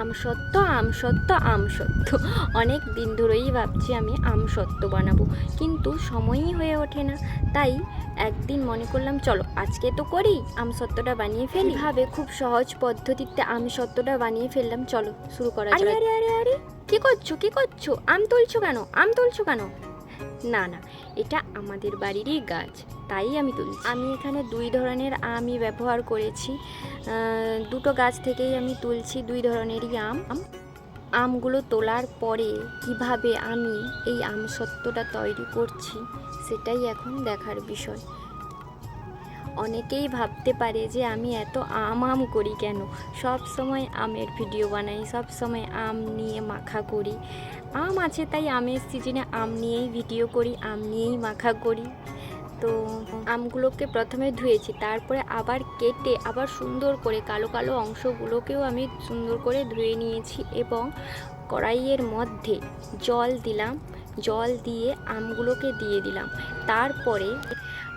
আমসত্ত্ব আমসত্ত্ব আমসত্ত্ব অনেক দিন ধরেই ভাবছি আমি আমসত্ত্ব বানাবো কিন্তু সময়ই হয়ে ওঠে না। তাই একদিন মনে করলাম চলো আজকে তো করি আমসত্ত্বটা বানিয়ে ফেলি। ভাবে খুব সহজ পদ্ধতিতে আমসত্ত্বটা বানিয়ে ফেললাম চলো শুরু করা আরে আরে আরে আরে কি করছ কি করছ? আম তুলছো কেন? আম তুলছো কেন? না না, এটা আমাদের বাড়িরই গাছ, তাই আমি তুলছি। আমি এখানে দুই ধরনের আমই ব্যবহার করেছি। দুটো গাছ থেকেই আমি তুলছি দুই ধরনেরই আম আম- আমগুলো তোলার পরে কীভাবে আমি এই আমসত্ত্বটা তৈরি করছি, সেটাই এখন দেখার বিষয়। অনেকেই ভাবতে পারে যে আমি এত আম আম করি কেন? সব সময় আমের ভিডিও বানাই, সব সময় আম নিয়ে মাখা করি। আম আছে তাই আমের সিজনে আম নিয়েই ভিডিও করি, আম নিয়েই মাখা করি। তো আমগুলোকে প্রথমে ধুয়েছি, তারপরে আবার কেটে আবার সুন্দর করে কালো কালো অংশগুলোকেও আমি সুন্দর করে ধুয়ে নিয়েছি এবং কড়াইয়ের মধ্যে জল দিলাম। জল দিয়ে আমগুলোকে দিয়ে দিলাম। তারপরে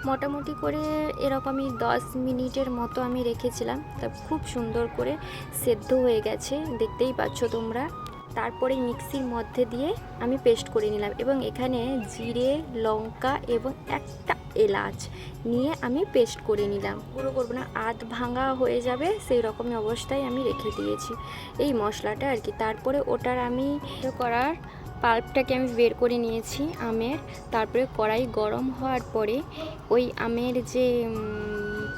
মোটামুটি করে এরকমই দশ মিনিটের মতো আমি রেখেছিলাম। তা খুব সুন্দর করে সেদ্ধ হয়ে গেছে, দেখতেই পাচ্ছ তোমরা। তারপরে মিক্সির মধ্যে দিয়ে আমি পেস্ট করে নিলাম এবং এখানে জিরে, লঙ্কা এবং একটা এলাচ নিয়ে আমি পেস্ট করে নিলাম। পুরো করব না, আধ ভাঙা হয়ে যাবে, সেই রকমই অবস্থায় আমি রেখে দিয়েছি। এই মশলাটা আর কি। তারপরে ওটার আমি ইয়ে করার পাল্পটাকে আমি বের করে নিয়েছি আমের। তারপরে কড়াই গরম হওয়ার পরে ওই আমের যে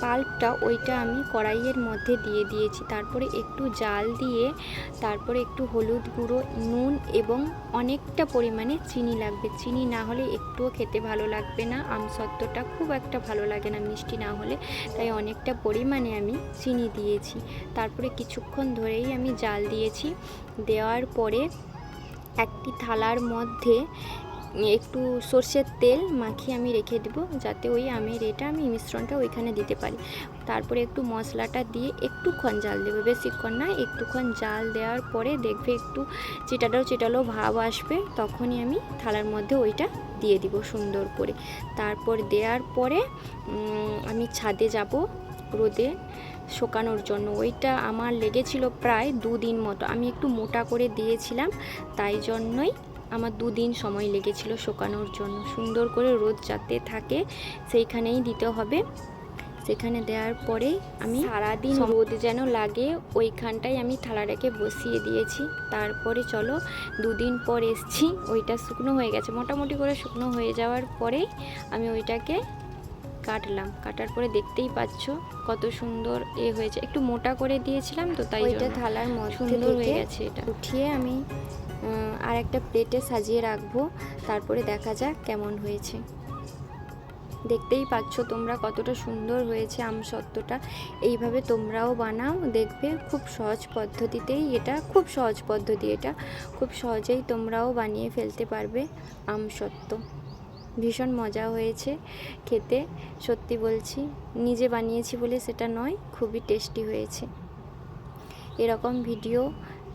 পাল্পটা ওইটা আমি কড়াইয়ের মধ্যে দিয়ে দিয়েছি। তারপরে একটু জাল দিয়ে, তারপরে একটু হলুদ গুঁড়ো, নুন এবং অনেকটা পরিমাণে চিনি লাগবে। চিনি না হলে একটুও খেতে ভালো লাগবে না। আম আমসত্ত্বটা খুব একটা ভালো লাগে না, মিষ্টি না হলে। তাই অনেকটা পরিমাণে আমি চিনি দিয়েছি। তারপরে কিছুক্ষণ ধরেই আমি জাল দিয়েছি। দেওয়ার পরে একটি থালার মধ্যে একটু সর্ষের তেল মাখিয়ে আমি রেখে দেবো, যাতে ওই আমের এটা আমি মিশ্রণটা ওইখানে দিতে পারি। তারপরে একটু মশলাটা দিয়ে একটুক্ষণ জাল দেবো। বেশিক্ষণ না, একটুক্ষণ জাল দেওয়ার পরে দেখবে একটু চিটালো চিটালো ভাব আসবে, তখনই আমি থালার মধ্যে ওইটা দিয়ে দিব সুন্দর করে। তারপর দেওয়ার পরে আমি ছাদে যাব রোদে। শুকানোর জন্য। ওইটা আমার লেগেছিল প্রায় দুদিন মতো। আমি একটু মোটা করে দিয়েছিলাম তাই জন্যই আমার দুদিন সময় লেগেছিল শুকানোর জন্য। সুন্দর করে রোদ যাতে থাকে সেইখানেই দিতে হবে। সেখানে দেওয়ার পরে আমি সারাদিন রোদ যেন লাগে ওইখানটায় আমি থালাটাকে বসিয়ে দিয়েছি। তারপরে চলো দুদিন পর এসছি। ওইটা শুকনো হয়ে গেছে। মোটামুটি করে শুকনো হয়ে যাওয়ার পরেই আমি ওইটাকে কাটলাম। কাটার পরে দেখতেই পাচ্ছ কত সুন্দর এ হয়েছে। একটু মোটা করে দিয়েছিলাম তো তাই এটা থালার মধ্যে সুন্দর হয়ে গেছে এটা। উঠিয়ে আমি আর একটা প্লেটে সাজিয়ে রাখব। তারপরে দেখা যাক কেমন হয়েছে। দেখতেই পাচ্ছ তোমরা কতটা সুন্দর হয়েছে আমসত্ত্বটা এইভাবে তোমরাও বানাও দেখবে খুব সহজ পদ্ধতিতেই এটা খুব সহজ পদ্ধতি এটা। খুব সহজেই তোমরাও বানিয়ে ফেলতে পারবে আমসত্ত্ব ভীষণ মজা হয়েছে খেতে, সত্যি বলছি। নিজে বানিয়েছি বলে সেটা নয়, খুবই টেস্টি হয়েছে। এরকম ভিডিও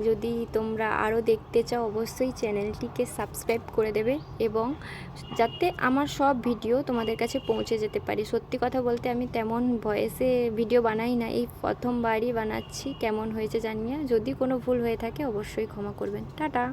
যদি তোমরা আরও দেখতে চাও, অবশ্যই চ্যানেলটিকে সাবস্ক্রাইব করে দেবে এবং যাতে আমার সব ভিডিও তোমাদের কাছে পৌঁছে যেতে পারি। সত্যি কথা বলতে আমি তেমন ভয়েসে ভিডিও বানাই না, এই প্রথমবারই বানাচ্ছি, কেমন হয়েছে জানি না। যদি কোনো ভুল হয়ে থাকে, অবশ্যই ক্ষমা করবেন। টাটা!